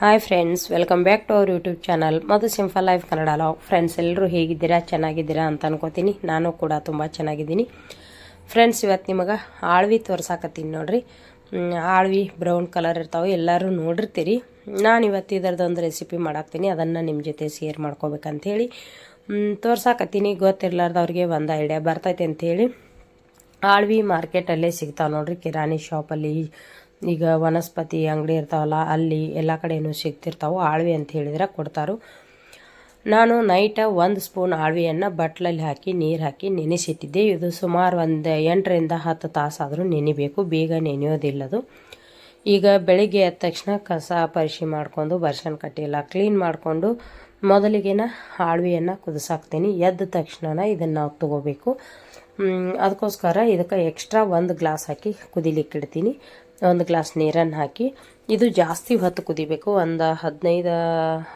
Hi friends welcome back to our YouTube channel Madhu simple life Kannada love friends ಎಲ್ಲರೂ ಹೇಗಿದ್ದೀರಾ? ಚೆನ್ನಾಗಿದ್ದೀರಾ ಅಂತ ಅನ್ಕೋತೀನಿ. ನಾನು ಕೂಡ ತುಂಬ ಚೆನ್ನಾಗಿದ್ದೀನಿ. ಫ್ರೆಂಡ್ಸ್ ಇವತ್ತು ನಿಮಗೆ ಆಳ್ವಿ ತೋರ್ಸಾಕತ್ತೀನಿ ನೋಡ್ರಿ. ಆಳ್ವಿ ಬ್ರೌನ್ ಕಲರ್ ಇರ್ತಾವೆ, ಎಲ್ಲರೂ ನೋಡಿರ್ತೀರಿ. ನಾನು ಇವತ್ತು ಇದರದೊಂದು ರೆಸಿಪಿ ಮಾಡಾಕ್ತೀನಿ, ಅದನ್ನು ನಿಮ್ಮ ಜೊತೆ ಶೇರ್ ತೋರ್ಸಾಕತ್ತೀನಿ ತೋರ್ಸಾಕತ್ತೀನಿ. ಗೊತ್ತಿರ್ಲಾರ್ದವ್ರಿಗೆ ಒಂದು ಐಡಿಯಾ ಬರ್ತೈತೆ ಅಂಥೇಳಿ ಆಳ್ವಿ ಮಾರ್ಕೆಟಲ್ಲೇ ಸಿಗ್ತಾವೆ ನೋಡ್ರಿ, ಕಿರಾಣಿ ಶಾಪಲ್ಲಿ ಈಗ ವನಸ್ಪತಿ ಅಂಗಡಿ ಇರ್ತಾವಲ್ಲ, ಅಲ್ಲಿ ಎಲ್ಲ ಕಡೆಯೂ ಸಿಗ್ತಿರ್ತಾವೆ. ಆಳ್ವಿ ಅಂತ ಹೇಳಿದ್ರೆ ಕೊಡ್ತಾರು. ನಾನು ನೈಟ ಒಂದು ಸ್ಪೂನ್ ಆಳ್ವಿಯನ್ನು ಬಟ್ಲಲ್ಲಿ ಹಾಕಿ, ನೀರು ಹಾಕಿ ನೆನೆಸಿಟ್ಟಿದ್ದೆ. ಇದು ಸುಮಾರು ಒಂದು ಎಂಟರಿಂದ ಹತ್ತು ತಾಸಾದರೂ ನೆನಿಬೇಕು. ಬೇಗ ನೆನೆಯೋದಿಲ್ಲದು. ಈಗ ಬೆಳಿಗ್ಗೆ ಎದ್ದ ತಕ್ಷಣ ಕಸ ಪರಿಶಿ ಮಾಡಿಕೊಂಡು, ಬರ್ಷನ್ ಕಟ್ಟಿಲ್ಲ ಕ್ಲೀನ್ ಮಾಡಿಕೊಂಡು ಮೊದಲಿಗೆನ ಆಳ್ವಿಯನ್ನು ಕುದಿಸಾಕ್ತೀನಿ. ಎದ್ದ ತಕ್ಷಣ ಇದನ್ನು ನಾವು ತಗೋಬೇಕು. ಅದಕ್ಕೋಸ್ಕರ ಇದಕ್ಕೆ ಎಕ್ಸ್ಟ್ರಾ ಒಂದು ಗ್ಲಾಸ್ ಹಾಕಿ ಕುದಿಲಿಕ್ಕೆ ಇಡ್ತೀನಿ ಒಂದು ಗ್ಲಾಸ್ ನೀರನ್ನು ಹಾಕಿ ಇದು ಜಾಸ್ತಿ ಹೊತ್ತು ಕುದಿಬೇಕು. ಒಂದು ಹದಿನೈದು,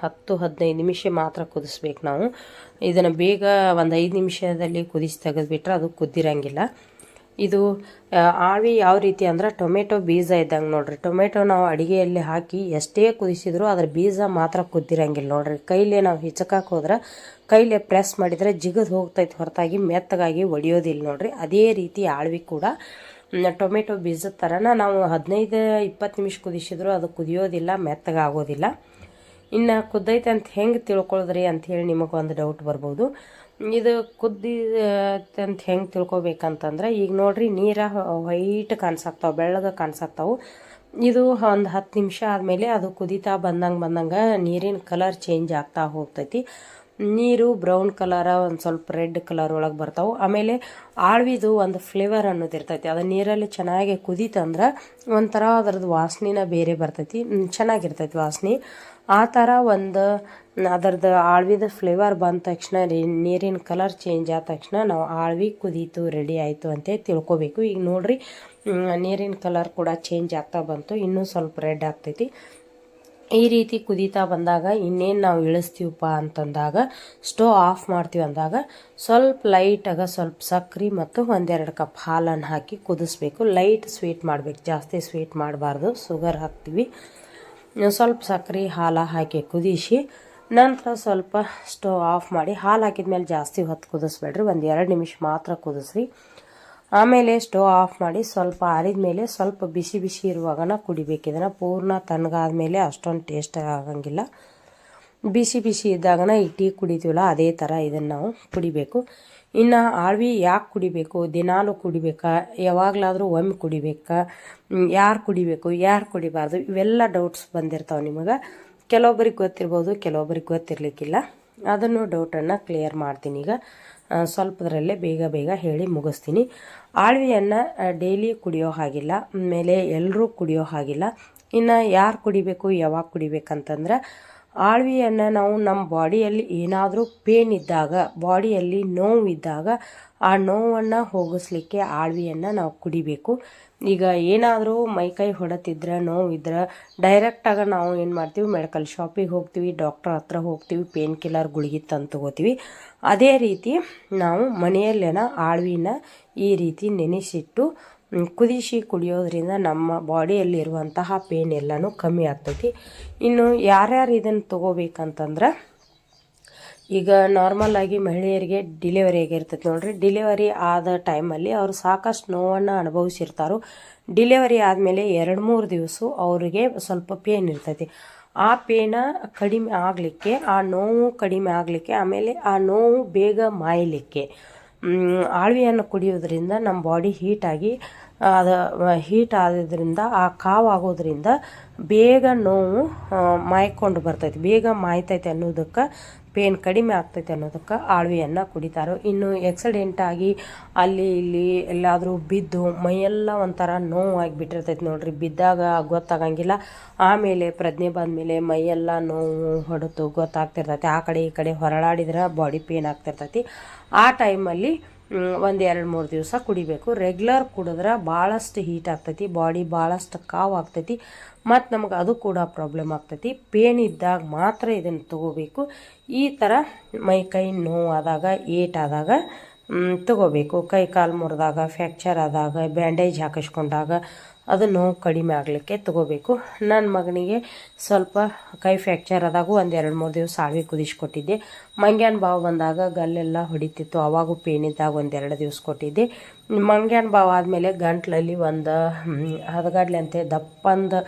ಹತ್ತು, ಹದಿನೈದು ನಿಮಿಷ ಮಾತ್ರ ಕುದಿಸ್ಬೇಕು ನಾವು. ಇದನ್ನು ಬೇಗ ಒಂದು ಐದು ನಿಮಿಷದಲ್ಲಿ ಕುದಿಸಿ ತೆಗೆದುಬಿಟ್ರೆ ಅದು ಕುದ್ದಿರಂಗಿಲ್ಲ ಇದು ಆಳ್ವಿ ಯಾವ ರೀತಿ ಅಂದ್ರೆ ಟೊಮೆಟೊ ಬೀಜ ಇದ್ದಂಗೆ ನೋಡ್ರಿ. ಟೊಮೆಟೊ ನಾವು ಅಡುಗೆಯಲ್ಲಿ ಹಾಕಿ ಎಷ್ಟೇ ಕುದಿಸಿದ್ರು ಅದ್ರ ಬೀಜ ಮಾತ್ರ ಕುದ್ದಿರಂಗಿಲ್ಲ ನೋಡ್ರಿ. ಕೈಲೇ ನಾವು ಹಿಚಕಕ್ಕೆ ಹೋದ್ರೆ, ಕೈಲೇ ಪ್ರೆಸ್ ಮಾಡಿದರೆ ಜಿಗದು ಹೋಗ್ತೈತೆ ಹೊರತಾಗಿ, ಮೆತ್ತಗಾಗಿ ಒಡೆಯೋದಿಲ್ಲ ನೋಡ್ರಿ. ಅದೇ ರೀತಿ ಆಳ್ವಿ ಕೂಡ ಟೊಮೆಟೊ ಬೀಜದ ಥರನ ನಾವು ಹದಿನೈದು, ಇಪ್ಪತ್ತು ನಿಮಿಷ ಕುದಿಸಿದ್ರು ಅದು ಕುದಿಯೋದಿಲ್ಲ, ಮೆತ್ತಗಾಗೋದಿಲ್ಲ. ಇನ್ನು ಕುದ್ದೈತೆ ಅಂತ ಹೆಂಗೆ ತಿಳ್ಕೊಳ್ಳೋದ್ರಿ ಅಂಥೇಳಿ ನಿಮಗೊಂದು ಡೌಟ್ ಬರ್ಬೋದು. ಇದು ಕುದ್ದಿ ಅಂತ ಹೆಂಗೆ ತಿಳ್ಕೊಬೇಕಂತಂದ್ರೆ ಈಗ ನೋಡಿರಿ ನೀರ ವೈಟ್ ಕಾಣಿಸಾಕ್ತಾವೆ ಬೆಳ್ಳಗೆ ಕಾಣಿಸಾಕ್ತಾವೆ ಇದು ಒಂದು ಹತ್ತು ನಿಮಿಷ ಆದಮೇಲೆ ಅದು ಕುದೀತಾ ಬಂದಂಗೆ ಬಂದಂಗೆ ನೀರಿನ ಕಲರ್ ಚೇಂಜ್ ಆಗ್ತಾ ಹೋಗ್ತೈತಿ. ನೀರು ಬ್ರೌನ್ ಕಲರ, ಒಂದು ಸ್ವಲ್ಪ ರೆಡ್ ಕಲರ್ ಒಳಗೆ ಬರ್ತಾವೆ. ಆಮೇಲೆ ಆಳ್ವಿದು ಒಂದು ಫ್ಲೇವರ್ ಅನ್ನೋದು ಇರ್ತೈತಿ. ಅದು ನೀರಲ್ಲಿ ಚೆನ್ನಾಗಿ ಕುದೀತಂದ್ರೆ ಒಂಥರ ಅದ್ರದ್ದು ವಾಸನೆನ ಬೇರೆ ಬರ್ತೈತಿ. ಚೆನ್ನಾಗಿರ್ತೈತಿ ವಾಸನೆ. ಆ ಥರ ಒಂದು ಅದರದ್ದು ಆಳ್ವಿದ ಫ್ಲೇವರ್ ಬಂದ ತಕ್ಷಣ ನೀರಿನ ಕಲರ್ ಚೇಂಜ್ ಆದ ತಕ್ಷಣ ನಾವು ಆಳ್ವಿ ಕುದೀತು, ರೆಡಿ ಆಯಿತು ಅಂತ ತಿಳ್ಕೊಬೇಕು. ಈಗ ನೋಡ್ರಿ ನೀರಿನ ಕಲರ್ ಕೂಡ ಚೇಂಜ್ ಆಗ್ತಾ ಬಂತು. ಇನ್ನೂ ಸ್ವಲ್ಪ ರೆಡ್ ಆಗ್ತೈತಿ. ಈ ರೀತಿ ಕುದೀತಾ ಬಂದಾಗ ಇನ್ನೇನು ನಾವು ಇಳಿಸ್ತೀವಪ್ಪ ಅಂತಂದಾಗ ಸ್ಟವ್ ಆಫ್ ಮಾಡ್ತೀವಿ ಅಂದಾಗ ಸ್ವಲ್ಪ ಲೈಟಾಗ ಸ್ವಲ್ಪ ಸಕ್ಕರೆ ಮತ್ತು ಒಂದೆರಡು ಕಪ್ ಹಾಲನ್ನು ಹಾಕಿ ಕುದಿಸ್ಬೇಕು. ಲೈಟ್ ಸ್ವೀಟ್ ಮಾಡಬೇಕು. ಜಾಸ್ತಿ ಸ್ವೀಟ್ ಮಾಡಬಾರ್ದು. ಶುಗರ್ ಹಾಕ್ತೀವಿ. ಸ್ವಲ್ಪ ಸಕ್ಕರೆ ಹಾಲು ಹಾಕಿ ಕುದಿಸಿ ನಂತರ ಸ್ವಲ್ಪ ಸ್ಟವ್ ಆಫ್ ಮಾಡಿ ಹಾಲು ಹಾಕಿದ್ಮೇಲೆ ಜಾಸ್ತಿ ಹೊತ್ತು ಕುದಿಸ್ಬೇಡ್ರಿ. ಒಂದು ಎರಡು ನಿಮಿಷ ಮಾತ್ರ ಕುದಿಸ್ರಿ. ಆಮೇಲೆ ಸ್ಟೋವ್ ಆಫ್ ಮಾಡಿ ಸ್ವಲ್ಪ ಆರಿದ ಮೇಲೆ ಸ್ವಲ್ಪ ಬಿಸಿ ಬಿಸಿ ಇರುವಾಗನ ಕುಡಿಬೇಕು. ಇದನ್ನು ಪೂರ್ಣ ತಣ್ಣಗಾದ ಮೇಲೆ ಅಷ್ಟೊಂದು ಟೇಸ್ಟ್ ಆಗಂಗಿಲ್ಲ. ಬಿಸಿ ಬಿಸಿ ಇದ್ದಾಗನ ಈ ಟೀ ಕುಡಿತೀವಲ್ಲ, ಅದೇ ಥರ ಇದನ್ನು ನಾವು ಕುಡಿಬೇಕು. ಇನ್ನು ಆಳ್ವಿ ಯಾಕೆ ಕುಡಿಬೇಕು? ದಿನಾಲೂ ಕುಡಿಬೇಕಾ? ಯಾವಾಗಲಾದರೂ ಒಮ್ಮೆ ಕುಡಿಬೇಕಾ? ಯಾರು ಕುಡಿಬೇಕು? ಯಾರು ಕುಡಿಬಾರ್ದು? ಇವೆಲ್ಲ ಡೌಟ್ಸ್ ಬಂದಿರ್ತಾವೆ ನಿಮಗೆ. ಕೆಲವೊಬ್ಬರಿಗೆ ಗೊತ್ತಿರ್ಬೋದು, ಕೆಲವೊಬ್ಬರಿಗೆ ಗೊತ್ತಿರಲಿಕ್ಕಿಲ್ಲ. ಅದನ್ನು ಡೌಟನ್ನು ಕ್ಲಿಯರ್ ಮಾಡ್ತೀನಿ ಈಗ. ಸ್ವಲ್ಪದರಲ್ಲೇ ಬೇಗ ಬೇಗ ಹೇಳಿ ಮುಗಿಸ್ತೀನಿ. ಆಳ್ವಿಯನ್ನು ಡೈಲಿ ಕುಡಿಯೋ ಹಾಗಿಲ್ಲ ಮೇಲೆ ಎಲ್ಲರೂ ಕುಡಿಯೋ ಹಾಗಿಲ್ಲ. ಇನ್ನು ಯಾರು ಕುಡಿಬೇಕು, ಯಾವಾಗ ಕುಡಿಬೇಕಂತಂದ್ರೆ ಆಳ್ವಿಯನ್ನು ನಾವು ನಮ್ಮ ಬಾಡಿಯಲ್ಲಿ ಏನಾದರೂ ಪೇನ್ ಇದ್ದಾಗ ಬಾಡಿಯಲ್ಲಿ ನೋವಿದ್ದಾಗ ಆ ನೋವನ್ನು ಹೋಗಿಸ್ಲಿಕ್ಕೆ ಆಳ್ವಿಯನ್ನು ನಾವು ಕುಡಿಬೇಕು. ಈಗ ಏನಾದರೂ ಮೈಕೈ ಹೊಡತಿದ್ರೆ ನೋವಿದ್ರೆ ಡೈರೆಕ್ಟಾಗಿ ನಾವು ಏನು ಮಾಡ್ತೀವಿ ಮೆಡಿಕಲ್ ಶಾಪಿಗೆ ಹೋಗ್ತೀವಿ ಡಾಕ್ಟರ್ ಹತ್ರ ಹೋಗ್ತೀವಿ ಪೇನ್ ಕಿಲ್ಲರ್ ಗುಳಿಗೆ ತಂದು ತಗೋತೀವಿ. ಅದೇ ರೀತಿ ನಾವು ಮನೆಯಲ್ಲೇನ ಆಳ್ವಿನ ಈ ರೀತಿ ನೆನೆಸಿಟ್ಟು ಮ್, ಕುದಿಸಿ ಕುಡಿಯೋದ್ರಿಂದ ನಮ್ಮ ಬಾಡಿಯಲ್ಲಿರುವಂತಹ ಪೇನ್ ಎಲ್ಲನೂ ಕಮ್ಮಿ ಆಗ್ತೈತಿ. ಇನ್ನು ಯಾರ್ಯಾರು ಇದನ್ನು ತೊಗೋಬೇಕಂತಂದ್ರೆ, ಈಗ ನಾರ್ಮಲ್ ಆಗಿ ಮಹಿಳೆಯರಿಗೆ ಡಿಲಿವರಿ ಆಗಿರ್ತೈತಿ ನೋಡ್ರಿ. ಡಿಲಿವರಿ ಆದ ಟೈಮಲ್ಲಿ ಅವರು ಸಾಕಷ್ಟು ನೋವನ್ನು ಅನುಭವಿಸಿರ್ತಾರೋ. ಡಿಲಿವರಿ ಆದಮೇಲೆ ಎರಡು ಮೂರು ದಿವಸ ಅವರಿಗೆ ಸ್ವಲ್ಪ ಪೇನ್ ಇರ್ತೈತಿ. ಆ ಪೇನ ಕಡಿಮೆ ಆಗಲಿಕ್ಕೆ, ಆ ನೋವು ಕಡಿಮೆ ಆಗಲಿಕ್ಕೆ, ಆಮೇಲೆ ಆ ನೋವು ಬೇಗ ಮಾಯಲಿಕ್ಕೆ. ಆಳ್ವಿಯನ್ನು ಕುಡಿಯೋದ್ರಿಂದ ನಮ್ಮ ಬಾಡಿ ಹೀಟಾಗಿ ಅದು ಹೀಟ್ ಆಗೋದ್ರಿಂದ ಆ ಕಾವು ಆಗೋದ್ರಿಂದ ಬೇಗ ನೋವು ಮಾಯ್ಕೊಂಡು ಬರ್ತೈತಿ. ಬೇಗ ಮಾಯ್ತೈತೆ ಅನ್ನೋದಕ್ಕೆ ಪೇನ್ ಕಡಿಮೆ ಆಗ್ತೈತೆ ಅನ್ನೋದಕ್ಕೆ ಆಳ್ವಿಯನ್ನು ಕುಡಿತಾರೆ. ಇನ್ನು ಆಕ್ಸಿಡೆಂಟ್ ಆಗಿ ಅಲ್ಲಿ ಇಲ್ಲಿ ಎಲ್ಲಾದರೂ ಬಿದ್ದು ಮೈಯೆಲ್ಲ ಒಂಥರ ನೋವಾಗಿ ಬಿಟ್ಟಿರ್ತೈತೆ ನೋಡ್ರಿ. ಬಿದ್ದಾಗ ಗೊತ್ತಾಗಂಗಿಲ್ಲ. ಆಮೇಲೆ ಪ್ರಜ್ಞೆ ಬಂದಮೇಲೆ ಮೈಯೆಲ್ಲ ನೋವು ಹೊಡೆತು ಗೊತ್ತಾಗ್ತಿರ್ತೈತಿ. ಆ ಕಡೆ ಈ ಕಡೆ ಹೊರಳಾಡಿದ್ರೆ ಬಾಡಿ ಪೇನ್ ಆಗ್ತಿರ್ತೈತಿ. ಆ ಟೈಮಲ್ಲಿ ಒಂದು ಎರಡು ಮೂರು ದಿವಸ ಕುಡಿಬೇಕು. ರೆಗ್ಯುಲರ್ ಕುಡಿದ್ರೆ ಭಾಳಷ್ಟು ಹೀಟ್ ಆಗ್ತೈತಿ ಬಾಡಿ ಭಾಳಷ್ಟು ಕಾವು ಆಗ್ತೈತಿ, ಮತ್ತು ನಮಗೆ ಅದು ಕೂಡ ಪ್ರಾಬ್ಲಮ್ ಆಗ್ತೈತಿ. ಪೇನ್ ಇದ್ದಾಗ ಮಾತ್ರ ಇದನ್ನು ತಗೋಬೇಕು. ಈ ಥರ ಮೈ ಕೈ ನೋವಾದಾಗ ಏಟಾದಾಗ ತಗೋಬೇಕು. ಕೈ ಕಾಲು ಮುರಿದಾಗ, ಫ್ಯಾಕ್ಚರ್ ಆದಾಗ, ಬ್ಯಾಂಡೇಜ್ ಹಾಕಿಸ್ಕೊಂಡಾಗ ಅದು ನೋವು ಕಡಿಮೆ ಆಗಲಿಕ್ಕೆ ತಗೋಬೇಕು. ನನ್ನ ಮಗನಿಗೆ ಸ್ವಲ್ಪ ಕೈ ಫ್ಯಾಕ್ಚರ್ ಆದಾಗ ಒಂದು ಎರಡು ಮೂರು ದಿವಸ ಆಳ್ವಿ ಕುದಿಸ್ಕೊಟ್ಟಿದ್ದೆ. ಮಂಗ್ಯಾನ ಬಾವು ಬಂದಾಗ ಗಲ್ಲೆಲ್ಲ ಹೊಡಿತಿತ್ತು. ಅವಾಗೂ ಪೇನ್ ಇದ್ದಾಗ ಒಂದೆರಡು ದಿವಸ ಕೊಟ್ಟಿದ್ದೆ. ಮಂಗ್ಯಾನ ಬಾವು ಆದಮೇಲೆ ಗಂಟ್ಲಲ್ಲಿ ಒಂದು ಹದಗಡಲೆ ಅಂತೆ ದಪ್ಪಂದು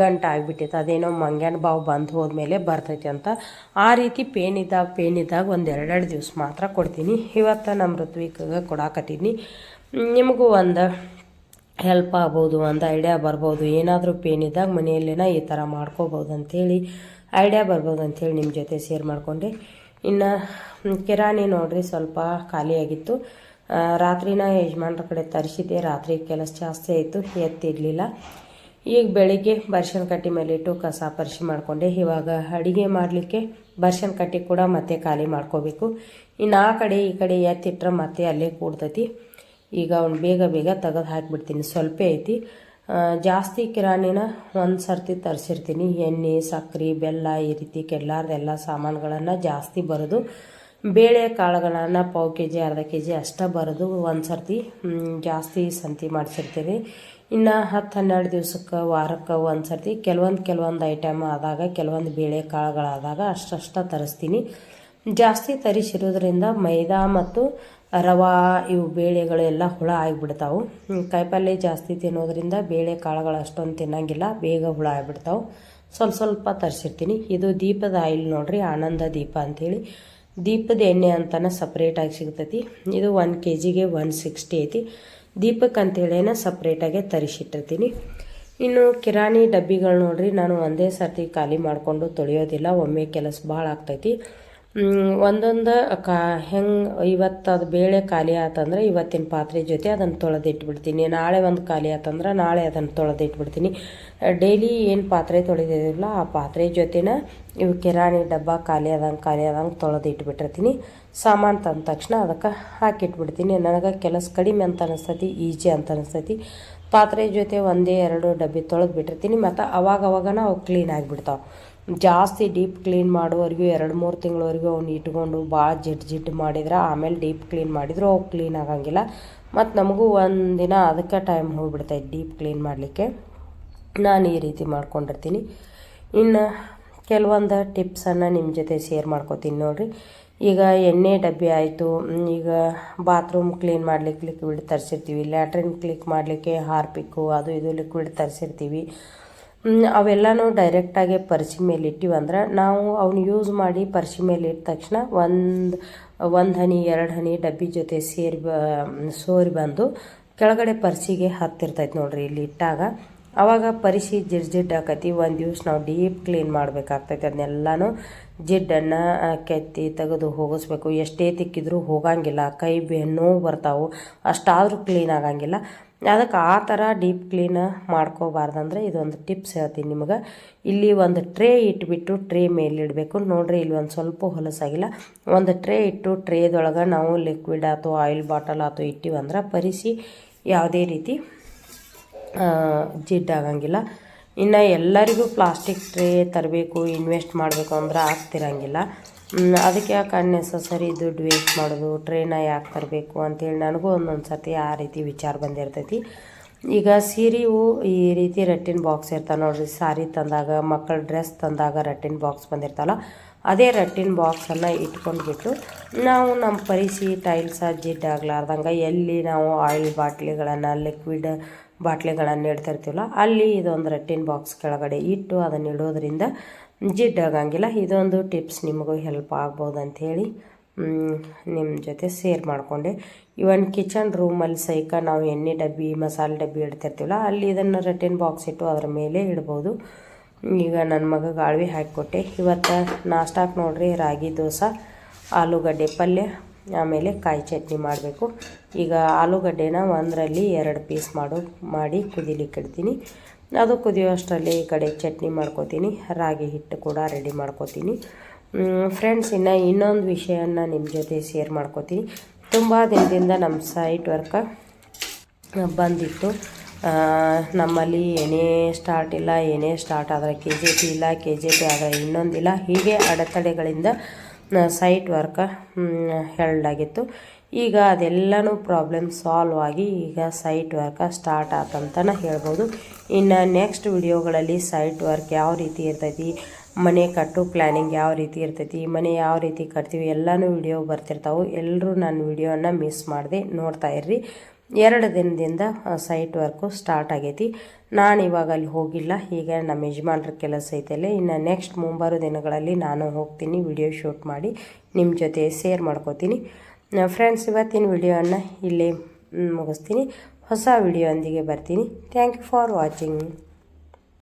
ಗಂಟು ಆಗಿಬಿಟ್ಟಿತ್ತು. ಅದೇನೋ ಮಂಗ್ಯಾನ ಬಾವು ಬಂದು ಹೋದ್ಮೇಲೆ ಬರ್ತೈತಿ ಅಂತ. ಆ ರೀತಿ ಪೇನ್ ಇದ್ದಾಗ ಪೇನ್ ಇದ್ದಾಗ ಒಂದು ಎರಡೆರಡು ದಿವಸ ಮಾತ್ರ ಕೊಡ್ತೀನಿ. ಇವತ್ತು ನಮ್ಮ ಋತ್ವಿಕಾಗ ಕೊಡಾಕತ್ತೀನಿ. ನಿಮಗೂ ಒಂದು ಹೆಲ್ಪ್ ಆಗ್ಬೋದು, ಒಂದು ಐಡಿಯಾ ಬರ್ಬೋದು. ಏನಾದರೂ ಪೇನ್ ಇದ್ದಾಗ ಮನೆಯಲ್ಲೇನ ಈ ಥರ ಮಾಡ್ಕೋಬೋದು ಅಂಥೇಳಿ ಐಡಿಯಾ ಬರ್ಬೋದು ಅಂಥೇಳಿ ನಿಮ್ಮ ಜೊತೆ ಶೇರ್ ಮಾಡಿಕೊಂಡೆ. ಇನ್ನು ಕಿರಾಣಿ ನೋಡ್ರಿ ಸ್ವಲ್ಪ ಖಾಲಿಯಾಗಿತ್ತು ರಾತ್ರಿನ ಯಜಮಾನ್ರ ಕಡೆ ತರಿಸಿದ್ದೆ. ರಾತ್ರಿ ಕೆಲಸ ಜಾಸ್ತಿ ಆಯಿತು. ಎತ್ತಿರಲಿಲ್ಲ. ಈಗ ಬೆಳಿಗ್ಗೆ ಬರ್ಷನ್ ಕಟ್ಟಿ ಮೇಲೆ ಇಟ್ಟು ಕಸ ಪರಿಶಿ ಮಾಡಿಕೊಂಡೆ. ಇವಾಗ ಅಡಿಗೆ ಮಾಡಲಿಕ್ಕೆ ಬರ್ಷನ್ ಕಟ್ಟಿ ಕೂಡ ಮತ್ತೆ ಖಾಲಿ ಮಾಡ್ಕೋಬೇಕು. ಇನ್ನು ಆ ಕಡೆ ಈ ಕಡೆ ಎತ್ತಿಟ್ರೆ ಮತ್ತೆ ಅಲ್ಲೇ ಕೂಡ್ತೈತಿ. ಈಗ ಅವ್ನು ಬೇಗ ಬೇಗ ತೆಗೆದು ಹಾಕಿಬಿಡ್ತೀನಿ. ಸ್ವಲ್ಪ ಐತಿ. ಜಾಸ್ತಿ ಕಿರಾಣಿನ ಒಂದು ಸರ್ತಿ ತರಿಸಿರ್ತೀನಿ. ಎಣ್ಣೆ ಸಕ್ಕರೆ ಬೆಲ್ಲ, ಈ ರೀತಿ ಕೆಲ್ಲಾರ್ದೆಲ್ಲ ಸಾಮಾನುಗಳನ್ನು ಜಾಸ್ತಿ ಬರೋದು. ಬೇಳೆ ಕಾಳುಗಳನ್ನು ಪಾವು ಕೆ ಜಿ ಅರ್ಧ ಕೆ ಜಿ ಅಷ್ಟೇ ಬರೋದು. ಒಂದು ಸರ್ತಿ ಜಾಸ್ತಿ ಸಂತಿ ಮಾಡಿಸಿರ್ತೀವಿ. ಇನ್ನು ಹತ್ತು ಹನ್ನೆರಡು ದಿವ್ಸಕ್ಕೆ ವಾರಕ್ಕೆ ಒಂದು ಸರ್ತಿ ಕೆಲವೊಂದು ಕೆಲವೊಂದು ಐಟಮ್ ಆದಾಗ, ಕೆಲವೊಂದು ಬೇಳೆ ಕಾಳುಗಳಾದಾಗ ಅಷ್ಟಷ್ಟ ತರಿಸ್ತೀನಿ. ಜಾಸ್ತಿ ತರಿಸಿರೋದ್ರಿಂದ ಮೈದಾ ಮತ್ತು ರವಾ ಇವು ಬೇಳೆಗಳೆಲ್ಲ ಹುಳ ಆಗಿಬಿಡ್ತಾವೆ. ಕಾಯಿಪಲ್ಲೆ ಜಾಸ್ತಿ ತಿನ್ನೋದ್ರಿಂದ ಬೇಳೆ ಕಾಳುಗಳು ಅಷ್ಟೊಂದು ತಿನ್ನಂಗಿಲ್ಲ, ಬೇಗ ಹುಳ ಆಗಿಬಿಡ್ತಾವೆ. ಸ್ವಲ್ಪ ಸ್ವಲ್ಪ ತರಿಸಿರ್ತೀನಿ. ಇದು ದೀಪದ ಆಯಿಲ್ ನೋಡ್ರಿ, ಆನಂದ ದೀಪ ಅಂಥೇಳಿ ದೀಪದ ಎಣ್ಣೆ ಅಂತಲೇ ಸಪ್ರೇಟಾಗಿ ಸಿಗ್ತೈತಿ. ಇದು ಒನ್ ಕೆ ಜಿಗೆ ಒನ್ ಸಿಕ್ಸ್ಟಿ ಐತಿ. ದೀಪಕ್ಕೆ ಅಂತೇಳಿನ ಸಪ್ರೇಟಾಗೆ ತರಿಸಿಟ್ಟಿರ್ತೀನಿ. ಇನ್ನು ಕಿರಾಣಿ ಡಬ್ಬಿಗಳು ನೋಡ್ರಿ, ನಾನು ಒಂದೇ ಸರ್ತಿ ಖಾಲಿ ಮಾಡಿಕೊಂಡು ತೊಳೆಯೋದಿಲ್ಲ, ಒಮ್ಮೆ ಕೆಲಸ ಭಾಳ ಆಗ್ತೈತಿ. ಒಂದೊಂದು ಕಾ, ಹೆಂಗೆ, ಇವತ್ತು ಅದು ಬೇಳೆ ಖಾಲಿ ಆತಂದ್ರೆ ಇವತ್ತಿನ ಪಾತ್ರೆ ಜೊತೆ ಅದನ್ನು ತೊಳೆದಿಟ್ಬಿಡ್ತೀನಿ. ನಾಳೆ ಒಂದು ಖಾಲಿ ಆತಂದ್ರೆ ನಾಳೆ ಅದನ್ನು ತೊಳೆದಿಟ್ಬಿಡ್ತೀನಿ. ಡೈಲಿ ಏನು ಪಾತ್ರೆ ತೊಳೆದಿದ್ದಿಲ್ಲ ಆ ಪಾತ್ರೆ ಜೊತೆನ ಇವು ಕಿರಾಣಿ ಡಬ್ಬ ಖಾಲಿ ಆದಂಗೆ ಖಾಲಿ ಆದಂಗೆ ತೊಳೆದಿಟ್ಬಿಟ್ಟಿರ್ತೀನಿ. ಸಾಮಾನು ತಂದ ತಕ್ಷಣ ಅದಕ್ಕೆ ಹಾಕಿಟ್ಬಿಡ್ತೀನಿ. ನನಗೆ ಕೆಲಸ ಕಡಿಮೆ ಅಂತ ಅನಿಸ್ತೈತಿ, ಈಜಿ ಅಂತ ಅನಿಸ್ತೈತಿ. ಪಾತ್ರೆ ಜೊತೆ ಒಂದೇ ಎರಡು ಡಬ್ಬಿ ತೊಳೆದು ಬಿಟ್ಟಿರ್ತೀನಿ. ಮತ್ತು ಅವಾಗ ಅವಾಗನ ಅವು ಕ್ಲೀನ್ ಆಗಿಬಿಡ್ತಾವೆ. ಜಾಸ್ತಿ ಡೀಪ್ ಕ್ಲೀನ್ ಮಾಡೋವರೆಗೂ ಎರಡು ಮೂರು ತಿಂಗಳವರೆಗೂ ಅವ್ನು ಇಟ್ಕೊಂಡು ಭಾಳ ಜಿಡ್ ಜಿಡ್ ಮಾಡಿದ್ರೆ, ಆಮೇಲೆ ಡೀಪ್ ಕ್ಲೀನ್ ಮಾಡಿದ್ರು ಅವು ಕ್ಲೀನ್ ಆಗಂಗಿಲ್ಲ. ಮತ್ತು ನಮಗೂ ಒಂದಿನ ಅದಕ್ಕೆ ಟೈಮ್ ಹೋಗಿಬಿಡ್ತೈತೆ ಡೀಪ್ ಕ್ಲೀನ್ ಮಾಡಲಿಕ್ಕೆ. ನಾನು ಈ ರೀತಿ ಮಾಡ್ಕೊಂಡಿರ್ತೀನಿ. ಇನ್ನು ಕೆಲವೊಂದು ಟಿಪ್ಸನ್ನು ನಿಮ್ಮ ಜೊತೆ ಶೇರ್ ಮಾಡ್ಕೋತೀನಿ ನೋಡಿರಿ. ಈಗ ಎಣ್ಣೆ ಡಬ್ಬಿ ಆಯಿತು. ಈಗ ಬಾತ್ರೂಮ್ ಕ್ಲೀನ್ ಮಾಡ್ಲಿಕ್ಕೆ ಲಿಕ್ವಿಡ್ ತರಿಸಿರ್ತೀವಿ. ಲ್ಯಾಟ್ರಿನ್ ಕ್ಲಿಕ್ ಮಾಡಲಿಕ್ಕೆ ಹಾರ್ಪಿಕ್ಕು ಅದು ಇದು ಲಿಕ್ವಿಡ್ ತರಿಸಿರ್ತೀವಿ. ಅವೆಲ್ಲನೂ ಡೈರೆಕ್ಟಾಗಿ ಪರ್ಸಿ ಮೇಲೆ ಇಟ್ಟಿವಂದ್ರೆ ನಾವು ಅವನ್ನ ಯೂಸ್ ಮಾಡಿ ಪರ್ಸಿ ಮೇಲೆ ಇಟ್ಟ ತಕ್ಷಣ ಒಂದು ಒಂದು ಹನಿ, ಎರಡು ಹನಿ ಡಬ್ಬಿ ಜೊತೆ ಸೇರಿ ಬ, ಸೋರಿ ಬಂದು ಕೆಳಗಡೆ ಪರ್ಸಿಗೆ ಹತ್ತಿರ್ತೈತೆ ನೋಡ್ರಿ ಇಲ್ಲಿ ಇಟ್ಟಾಗ. ಅವಾಗ ಪರಿಸಿ ಜಿಡ್ ಜಿಡ್ ಆಕತಿ, ಒಂದು ದಿವ್ಸ ನಾವು ಡೀಪ್ ಕ್ಲೀನ್ ಮಾಡಬೇಕಾಗ್ತೈತೆ ಅದನ್ನೆಲ್ಲನೂ ಜಿಡ್ಡನ್ನು ಕೆತ್ತಿ ತೆಗೆದು ಹೋಗಿಸ್ಬೇಕು. ಎಷ್ಟೇ ತಿಕ್ಕಿದ್ರೂ ಹೋಗಂಗಿಲ್ಲ. ಕೈ ನೋವು ಬರ್ತಾವೆ. ಅಷ್ಟಾದರೂ ಕ್ಲೀನ್ ಆಗಂಗಿಲ್ಲ. ಅದಕ್ಕೆ ಆ ಥರ ಡೀಪ್ ಕ್ಲೀನ್ ಮಾಡ್ಕೋಬಾರ್ದಂದ್ರೆ ಇದೊಂದು ಟಿಪ್ಸ್ ಹೇಳ್ತೀನಿ ನಿಮಗೆ. ಇಲ್ಲಿ ಒಂದು ಟ್ರೇ ಇಟ್ಬಿಟ್ಟು ಟ್ರೇ ಮೇಲಿಡಬೇಕು. ನೋಡ್ರಿ, ಇಲ್ಲಿ ಒಂದು ಸ್ವಲ್ಪ ಹೊಲಸಾಗಿಲ್ಲ. ಒಂದು ಟ್ರೇ ಇಟ್ಟು ಟ್ರೇದೊಳಗೆ ನಾವು ಲಿಕ್ವಿಡ್ ಆಯ್ತು ಆಯಿಲ್ ಬಾಟಲ್ ಆಯ್ತು ಇಟ್ಟಿವಂದ್ರೆ ಪರಿಸಿ ಯಾವುದೇ ರೀತಿ ಜಿಡ್ಡಾಗಂಗಿಲ್ಲ ಇನ್ನು ಎಲ್ಲರಿಗೂ ಪ್ಲಾಸ್ಟಿಕ್ ಟ್ರೇ ತರಬೇಕು, ಇನ್ವೆಸ್ಟ್ ಮಾಡಬೇಕು ಅಂದ್ರೆ ಆಗ್ತಿರಂಗಿಲ್ಲ. ಅದಕ್ಕೆ ಯಾಕೆ ಅನ್ನೆಸಸರಿ ದುಡ್ಡು ವೇಸ್ಟ್ ಮಾಡೋದು, ಟ್ರೇನ ಯಾಕೆ ತರಬೇಕು ಅಂತೇಳಿ ನನಗೂ ಒಂದೊಂದು ಸರ್ತಿ ಆ ರೀತಿ ವಿಚಾರ ಬಂದಿರ್ತೈತಿ. ಈಗ ಸೀರೆವು ಈ ರೀತಿ ರಟ್ಟಿನ ಬಾಕ್ಸ್ ಇರ್ತಾವೆ ನೋಡ್ರಿ, ಸಾರಿ ತಂದಾಗ, ಮಕ್ಕಳ ಡ್ರೆಸ್ ತಂದಾಗ ರಟ್ಟಿನ ಬಾಕ್ಸ್ ಬಂದಿರ್ತಲ್ಲ ಅದೇ ರಟ್ಟಿನ ಬಾಕ್ಸನ್ನು ಇಟ್ಕೊಂಡ್ಬಿಟ್ಟು ನಾವು ನಮ್ಮ ಪರಿಸಿ ಟೈಲ್ಸ ಜಿಡ್ ಆಗ್ಲಾರ್ದಂಗೆ ಎಲ್ಲಿ ನಾವು ಆಯಿಲ್ ಬಾಟ್ಲಿಗಳನ್ನು ಲಿಕ್ವಿಡ್ ಬಾಟ್ಲಿಗಳನ್ನು ಇಡ್ತಿರ್ತೀವಲ್ಲ ಅಲ್ಲಿ ಇದೊಂದು ರಟ್ಟಿನ ಬಾಕ್ಸ್ ಕೆಳಗಡೆ ಇಟ್ಟು ಅದನ್ನು ಇಡೋದ್ರಿಂದ ಜಿಡ್ ಆಗಂಗಿಲ್ಲ ಇದೊಂದು ಟಿಪ್ಸ್ ನಿಮಗೂ ಹೆಲ್ಪ್ ಆಗ್ಬೋದು ಅಂಥೇಳಿ ನಿಮ್ಮ ಜೊತೆ ಸೇರ್ ಮಾಡಿಕೊಂಡೆ. ಇವನ್ ಕಿಚನ್ ರೂಮಲ್ಲಿ ಸೈಕ ನಾವು ಎಣ್ಣೆ ಡಬ್ಬಿ, ಮಸಾಲೆ ಡಬ್ಬಿ ಇಡ್ತಿರ್ತೀವಲ್ಲ, ಅಲ್ಲಿ ಇದನ್ನು ರಟ್ಟಿನ ಬಾಕ್ಸ್ ಇಟ್ಟು ಅದರ ಮೇಲೆ ಇಡ್ಬೋದು. ಈಗ ನನ್ನ ಮಗ ಗಾಳ್ವಿ ಹಾಕಿಕೊಟ್ಟೆ. ಇವತ್ತು ನಾಷ್ಟಾಕ್ ನೋಡ್ರಿ, ರಾಗಿ, ದೋಸೆ, ಆಲೂಗಡ್ಡೆ ಪಲ್ಯ ಆಮೇಲೆ ಕಾಯಿ ಚಟ್ನಿ ಮಾಡಬೇಕು. ಈಗ ಆಲೂಗಡ್ಡೆನ ಒಂದರಲ್ಲಿ ಎರಡು ಪೀಸ್ ಮಾಡು, ಮಾಡಿ ಕುದಿಲಿಕ್ಕೆ ಇಡ್ತೀನಿ. ಅದು ಕುದಿಯೋಷ್ಟರಲ್ಲಿ ಈ ಕಡೆ ಚಟ್ನಿ ಮಾಡ್ಕೋತೀನಿ. ರಾಗಿ ಹಿಟ್ಟು ಕೂಡ ರೆಡಿ ಮಾಡ್ಕೋತೀನಿ. ಫ್ರೆಂಡ್ಸ್ ಇನ್ನು ಇನ್ನೊಂದು ವಿಷಯನ ನಿಮ್ಮ ಜೊತೆ ಶೇರ್ ಮಾಡ್ಕೋತೀನಿ. ತುಂಬ ದಿನದಿಂದ ನಮ್ಮ ಸೈಟ್ ವರ್ಕ ಬಂದಿತ್ತು. ನಮ್ಮಲ್ಲಿ ಏನೇ ಸ್ಟಾರ್ಟ್ ಇಲ್ಲ, ಏನೇ ಸ್ಟಾರ್ಟ್ ಆದರೆ ಕೆ ಜೆ ಪಿ ಇಲ್ಲ ಕೆ ಜೆ ಪಿ ಆದರೆ ಇನ್ನೊಂದಿಲ್ಲ. ಹೀಗೆ ಅಡೆತಡೆಗಳಿಂದ ಸೈಟ್ ವರ್ಕ ಆಗಿತ್ತು. ಈಗ ಅದೆಲ್ಲನೂ ಪ್ರಾಬ್ಲಮ್ ಸಾಲ್ವ್ ಆಗಿ ಈಗ ಸೈಟ್ ವರ್ಕ ಸ್ಟಾರ್ಟ್ ಆತಂತನ ಹೇಳ್ಬೋದು. ಇನ್ನು ನೆಕ್ಸ್ಟ್ ವಿಡಿಯೋಗಳಲ್ಲಿ ಸೈಟ್ ವರ್ಕ್ ಯಾವ ರೀತಿ ಇರ್ತೈತಿ, ಮನೆ ಕಟ್ಟು ಪ್ಲ್ಯಾನಿಂಗ್ ಯಾವ ರೀತಿ ಇರ್ತೈತಿ, ಮನೆ ಯಾವ ರೀತಿ ಕಟ್ತೀವಿ, ಎಲ್ಲನೂ ವಿಡಿಯೋ ಬರ್ತಿರ್ತಾವೆ. ಎಲ್ಲರೂ ನಾನು ವಿಡಿಯೋನ ಮಿಸ್ ಮಾಡಿದೆ ನೋಡ್ತಾ ಇರ್ರಿ. ಎರಡು ದಿನದಿಂದ ಸೈಟ್ ವರ್ಕು ಸ್ಟಾರ್ಟ್ ಆಗೈತಿ. ನಾನು ಇವಾಗ ಅಲ್ಲಿ ಹೋಗಿಲ್ಲ. ಈಗ ನಮ್ಮ ಯಜಮಾನ್ರ ಕೆಲಸ ಐತಲ್ಲೇ ಇನ್ನು ನೆಕ್ಸ್ಟ್ ಮುಂಬರೋ ದಿನಗಳಲ್ಲಿ ನಾನು ಹೋಗ್ತೀನಿ ವಿಡಿಯೋ ಶೂಟ್ ಮಾಡಿ ನಿಮ್ಮ ಜೊತೆ ಶೇರ್ ಮಾಡ್ಕೋತೀನಿ. ಫ್ರೆಂಡ್ಸ್ ಇವತ್ತಿನ ವಿಡಿಯೋವನ್ನು ಇಲ್ಲೇ ಮುಗಿಸ್ತೀನಿ. ಹೊಸ ವಿಡಿಯೋ ಬರ್ತೀನಿ. Thank you for watching